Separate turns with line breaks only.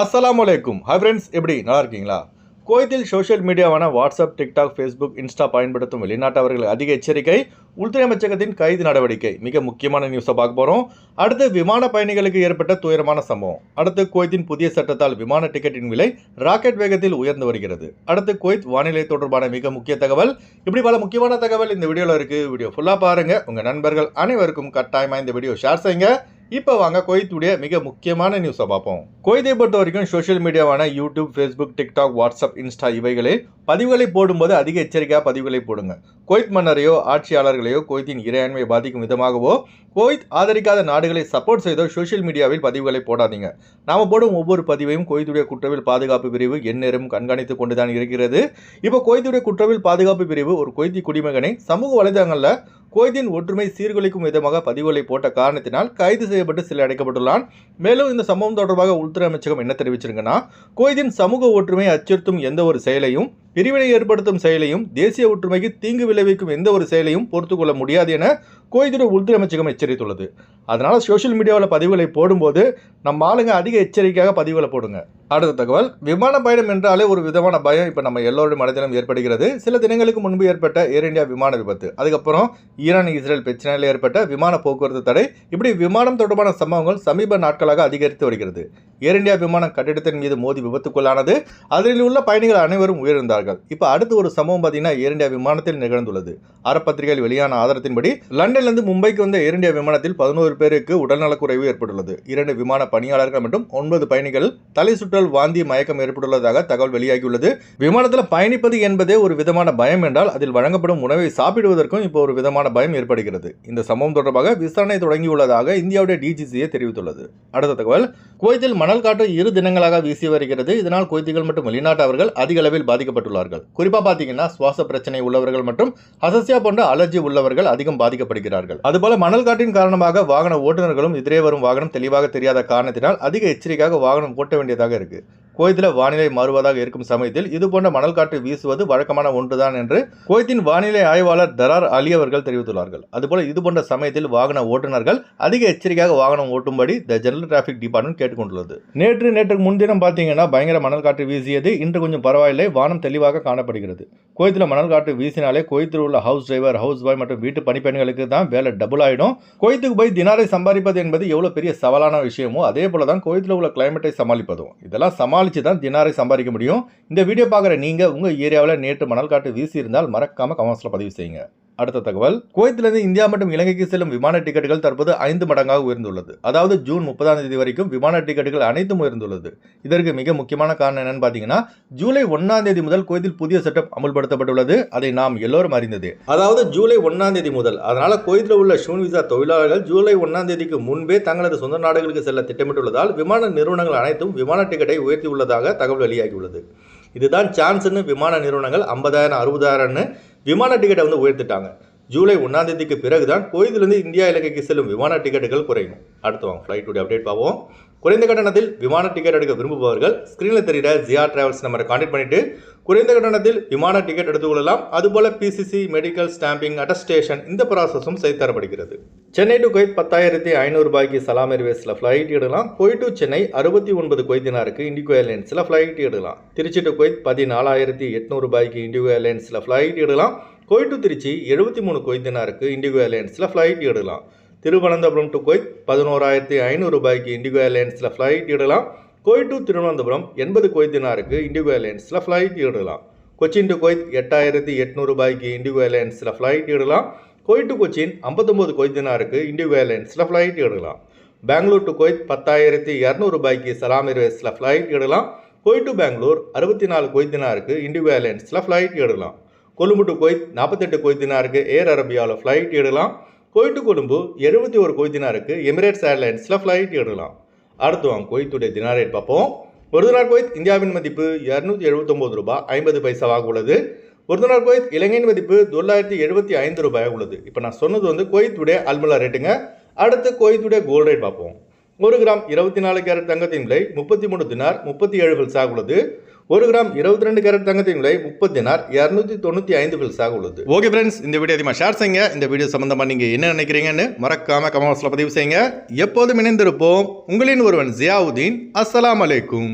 அஸ்லாம் அலைக்கும் hi friends எப்படி? நல்லா இருக்கீங்களா? குவைத்தில் சோஷியல் மீடியாவான வாட்ஸ்அப் டிக்டாக் ஃபேஸ்புக் இன்ஸ்டா பயன்படுத்தும் வெளிநாட்டவர்கள் அதிக எச்சரிக்கை உள்துறை அமைச்சகத்தின் கைது நடவடிக்கை. மிக முக்கியமான நியூஸை பார்க்க போகிறோம் அடுத்து விமான பயணிகளுக்கு ஏற்பட்ட துயரமான சம்பவம். அடுத்து குவைத்தின் புதிய சட்டத்தால் விமான டிக்கெட்டின் விலை ராக்கெட் வேகத்தில் உயர்ந்து வருகிறது. அடுத்து குவைத் வானிலை தொடர்பான மிக முக்கிய தகவல். இப்படி பல முக்கியமான தகவல் இந்த வீடியோவில் இருக்குது வீடியோ ஃபுல்லாக பாருங்கள் உங்கள் நண்பர்கள் அனைவருக்கும் கட்டாயமாக இந்த வீடியோ ஷேர் செய்யுங்க. இப்போ வாங்க கொய்த்துடைய மிக முக்கியமான நியூஸை பார்ப்போம். குவைத்தை பொறுத்த வரைக்கும் social மீடியாவான YouTube Facebook TikTok WhatsApp Insta இவைகளில் பதிவுகளை போடும்போது அதிக எச்சரிக்கையாக பதிவுகளை போடுங்க. குவைத் மன்னரையோ ஆட்சியாளர்களையோ கொய்த்தின் இறையாண்மையை பாதிக்கும் விதமாகவோ கொய்த் ஆதரிக்காத நாடுகளை சப்போர்ட் செய்தோ சோஷியல் மீடியாவில் பதிவுகளை போடாதீங்க. நாம போடும் ஒவ்வொரு பதிவையும் குவைத்துடைய குற்றவியல் பாதுகாப்பு பிரிவு எந்நேரம் கண்காணித்து கொண்டுதான் இருக்கிறது. இப்போ கொய்துடைய குற்றவியல் பாதுகாப்பு பிரிவு ஒரு கொய்தி குடிமகனை சமூக வலைதளங்களில் குவைத்தின் ஒற்றுமை சீர்குலைக்கும் விதமாக பதிவுகளை போட்ட காரணத்தினால் கைது செய்யப்பட்டு சில அடைக்கப்பட்டுள்ளான். மேலும் இந்த சம்பவம் தொடர்பாக உள்துறை அமைச்சகம் என்ன தெரிவிச்சிருங்கன்னா குவைத்தின் சமூக ஒற்றுமை அச்சுறுத்தும் எந்த ஒரு செயலையும் பிரிவினை ஏற்படுத்தும் செயலையும் தேசிய ஒற்றுமைக்கு தீங்கு விளைவிக்கும் எந்த ஒரு செயலையும் பொறுத்துக்கொள்ள முடியாது என குவைத்துடைய உள்துறை அமைச்சகம் எச்சரித்துள்ளது. அதனால் சோஷியல் மீடியாவில் பதிவுகளை போடும்போது நம்ம ஆளுங்க அதிக எச்சரிக்கையாக பதிவுகளை போடுங்க. அடுத்த தகவல் விமான பயணம் என்றாலே ஒரு விதமான பயம் இப்போ நம்ம எல்லோருடைய மனதிலும் ஏற்படுகிறது. சில தினங்களுக்கு முன்பு ஏற்பட்ட ஏர் இந்தியா விமான விபத்து. அதுக்கப்புறம் ஈரான் இஸ்ரேல் பிரச்சனையில் ஏற்பட்ட விமான போக்குவரத்து தடை. இப்படி விமானம் தொடர்பான சம்பவங்கள் சமீப நாட்களாக அதிகரித்து வருகிறது. ஏர் இந்தியா விமானம் கட்டிடத்தின் மீது மோதி விபத்துக்குள்ளானது. அதில் உள்ள பயணிகள் அனைவரும் உயிரிழந்தார்கள். இப்போ அடுத்து ஒரு சம்பவம் பார்த்தீங்கன்னா ஏர் இந்தியா விமானத்தில் நிகழ்ந்துள்ளது. அறப்பத்திரிகையில் வெளியான ஆதாரத்தின்படி லண்டனிலிருந்து மும்பைக்கு வந்த ஏர் இந்தியா விமானத்தில் பதினோரு பேருக்கு உடல்நலக்குறைவு ஏற்பட்டுள்ளது. இரண்டு விமான பணியாளர்கள் மற்றும் ஒன்பது பயணிகள் தலை சுற்றல் வாந்தி மயக்கம் ஏற்பட்டுள்ளதாக தகவல் வெளியாகியுள்ளது. விமானத்தில் பயணிப்பது என்பதே ஒரு விதமான பயம் என்றால் அதில் வழங்கப்படும் உணவை சாப்பிடுவதற்கும் இப்போ ஒரு விதமான பயம் ஏற்படுகிறது. இந்த சம்பவம் தொடர்பாக விசாரணை தொடங்கியுள்ளதாக இந்தியாவுடைய டிஜிசிஏ தெரிவித்துள்ளது. அடுத்த தகவல் குவைத்தில் மணல் காற்று இரு தினங்களாக வீசி வருகிறது. இதனால் குவைத்திகள் மற்றும் வெளிநாட்டவர்கள் அதிக அளவில் பாதிக்கப்பட்டுள்ளார்கள். குறிப்பா பார்த்தீங்கன்னா சுவாச பிரச்சனை உள்ளவர்கள் மற்றும் அசசியா போன்ற அலர்ஜி உள்ளவர்கள் அதிகம் பாதிக்கப்படுகிறார்கள். அதுபோல மணல் காற்றின் காரணமாக வாகன ஓட்டுநர்களும் எதிரே வரும் வாகனம் தெளிவாக தெரியாத காரணத்தினால் அதிக எச்சரிக்கையாக வாகனம் ஓட்ட வேண்டியதாக இருக்கு. குவைத்தில் வானிலை மாறுவதாக இருக்கும் சமயத்தில் இதுபோன்ற மணல் காற்று வீசுவது வழக்கமான ஒன்றுதான் என்று குவைத்தின் வானிலை ஆய்வாளர் தரார் அலி அவர்கள் தெரிவித்துள்ளார்கள். அதுபோல இதுபோன்ற சமயத்தில் வாகன ஓட்டுநர்கள் அதிக எச்சரிக்கையாக வாகனம் ஓட்டும்படி த ஜெனரல் டிராஃபிக் டிபார்ட்மெண்ட் கேட்டுக்கொண்டுள்ளது. நேற்று நேற்று முன்தினம் பார்த்தீங்கன்னா பயங்கர மணல் காற்று வீசியது. இன்று கொஞ்சம் பரவாயில்லை. வானம் தெளிவாக காணப்படுகிறது. குவைத்தில் மணல் காற்று வீசினாலே குவைத்தில் உள்ள ஹவுஸ் டிரைவர் ஹவுஸ் பாய் மற்றும் வீட்டு பணிப்பெண்களுக்கு தான் வேலை டபுள் ஆகிடும் குவைத்துக்கு போய் தினாரை சம்பாதிப்பது என்பது எவ்வளோ பெரிய சவாலான விஷயமோ அதே போல தான் குவைத்தில் உள்ள கிளைமேட்டை சமாளிப்பதும். இதெல்லாம் சமாளித்து தான் தினாரை சம்பாதிக்க முடியும். இந்த வீடியோ பார்க்குற நீங்கள் உங்கள் ஏரியாவில் நேற்று மணல் காட்டு வீசி இருந்தால் மறக்காம கமெண்ட்ஸில் பதிவு செய்யுங்க. அடுத்த தகவல். குவைத்திலிருந்து இந்தியா மற்றும் இலங்கைக்கு செல்லும் விமான டிக்கெட்டுகள் தற்போது ஐந்து மடங்காக உயர்ந்துள்ளது. அதாவது ஜூன் முப்பதாம் தேதி வரைக்கும் விமான டிக்கெட்டுகள் அனைத்தும் உயர்ந்துள்ளது. இதற்கு மிக முக்கியமான காரணம் என்னன்னு பார்த்தீங்கன்னா ஜூலை ஒன்றாம் தேதி முதல் குவைத்தில் புதிய சட்டம் அமல்படுத்தப்பட்டுள்ளது. அதை நாம் எல்லோரும் அறிந்தது. அதாவது ஜூலை ஒன்றாம் தேதி முதல். அதனால குவைத்தில் உள்ள ஷூன் விசா தொழிலாளர்கள் ஜூலை ஒன்றாம் தேதிக்கு முன்பே தங்களது சொந்த நாடுகளுக்கு செல்ல திட்டமிட்டுள்ளதால் விமான நிறுவனங்கள் அனைத்தும் விமான டிக்கெட்டை உயர்த்தியுள்ளதாக தகவல் வெளியாகியுள்ளது. இதுதான் சான்ஸ்னு விமான நிறுவனங்கள் ஐம்பதாயிரம் அறுபதாயிரம்னு விமான டிக்கெட்டை வந்து உயர்த்திட்டாங்க. ஜூலை ஒன்றாம் தேதிக்கு பிறகு தான் கோயிலிருந்து இந்தியா இலங்கைக்கு செல்லும் விமான டிக்கெட்டுகள் குறையும். அடுத்து வாங்க ஃப்ளைட்டுடைய அப்டேட் பார்ப்போம். குறைந்த கட்டணத்தில் விமான டிக்கெட் எடுக்க விரும்புபவர்கள் ஸ்க்ரீனில் தெரிகிற ஜியா டிராவல்ஸ் நம்பரை கான்டாக்ட் பண்ணிட்டு குறைந்த கட்டணத்தில் விமான டிக்கெட் எடுத்துக்கொள்ளலாம் அதுபோல் பிசிசி மெடிக்கல் ஸ்டாம்பிங் அட்டஸ்டேஷன் இந்த ப்ராசஸும் செய்து தரப்படுகிறது. சென்னை டு குவைத் பத்தாயிரத்தி ஐநூறுபாய்க்கு சலாம் ஏர்வேஸில் ஃப்ளைட் எடுக்கலாம். குவைத் டு சென்னை அறுபத்தி ஒன்பது குவைத்தினாருக்கு இண்டிகோ ஏர்லைன்ஸில் ஃப்ளைட் எடுக்கலாம். திருச்சி டு குவைத் பதினாலாயிரத்தி எட்நூறு ரூபாய்க்கு இண்டிகோ ஏர்லைன்ஸில் ஃப்ளைட் எடுக்கலாம். குவைத் டு திருச்சி எழுபத்தி மூணு குவைத்தினாருக்கு இண்டிகோ ஏர்லைன்ஸில் ஃப்ளைட் எடுக்கலாம். திருவனந்தபுரம் டு குவைத் பதினோராயிரத்தி ஐநூறுபாய்க்கு இண்டிகோ ஏர்லைன்ஸில் ஃப்ளைட் இடலாம் கோய் டு திருவனந்தபுரம் எண்பது குவைத்தினாருக்கு இண்டிகோ ஏர்லைன்ஸில் ஃப்ளைட் இடலாம் கொச்சின் டு குவைத் எட்டாயிரத்தி எட்நூறு ரூபாய்க்கு இண்டிகோ ஏர்லைன்ஸில் ஃப்ளைட் இடலாம் குவைத் டு கொச்சின் ஐம்பத்தொம்போது குவைத்தினாருக்கு இண்டிகோ ஏர்லைன்ஸில் ஃப்ளைட் எடுக்கலாம். பெங்களூர் டு கொய்த் பத்தாயிரத்தி இரநூறு ரூபாய்க்கு சலாம் ஏர்வேஸில் ஃப்ளைட் இடலாம் குவைத் டு பெங்களூர் அறுபத்தி நாலு குவைத்தினாருக்கு இண்டிகோ ஏர்லைன்ஸில் ஃப்ளைட் இடலாம் கொழும்பு டு கொய்த் நாற்பத்தெட்டு கொய்தினாருக்கு ஏர் அரபியாவில் ஃப்ளைட் இடலாம் குவைட் டு கொழும்பு எழுபத்தி ஒரு கொய்தினாருக்கு எமிரேட்ஸ் ஏர்லைன்ஸில் ஃப்ளைட் எடுக்கலாம். அடுத்து வாங்க கொய்த்துடைய தினார் ரேட் பார்ப்போம். ஒரு தினார் கொய்த் இந்தியாவின் மதிப்பு இரநூத்தி எழுபத்தொம்போது ரூபாய் ஐம்பது பைசாவாக உள்ளது. ஒரு தினார் குவைத் இலங்கையின் மதிப்பு தொள்ளாயிரத்தி எழுபத்தி ஐந்து ரூபாயாக உள்ளது. இப்போ நான் சொன்னது வந்து குவைத்துடைய அல்முலா ரேட்டுங்க அடுத்து குவைத்துடைய கோல்ட் ரேட் பார்ப்போம். ஒரு கிராம் இருபத்தி நாலு கேரட் தங்கத்தின் விலை முப்பத்தி மூணு தினார் முப்பத்தி ஏழு பைசாக உள்ளது. ஒரு கிராம் இருபத்தி ரெண்டு கேரட் தங்கத்தின் விலை முப்பத்தி நார் இரநூத்தி தொண்ணூற்றி ஐந்து பில்ஸாக உள்ளது. ஓகே ஃப்ரெண்ட்ஸ் இந்த வீடியோ அதிகமாக ஷேர் செய்யுங்க. இந்த வீடியோ சம்மந்தமாக நீங்கள் என்ன நினைக்கிறீங்கன்னு மறக்காம கமெண்ட்ஸில் பதிவு செய்யுங்க. எப்போதும் இணைந்திருப்போம். உங்களின் ஒருவன் ஜியாவுதீன். அஸ்லாம் அலைக்கும்.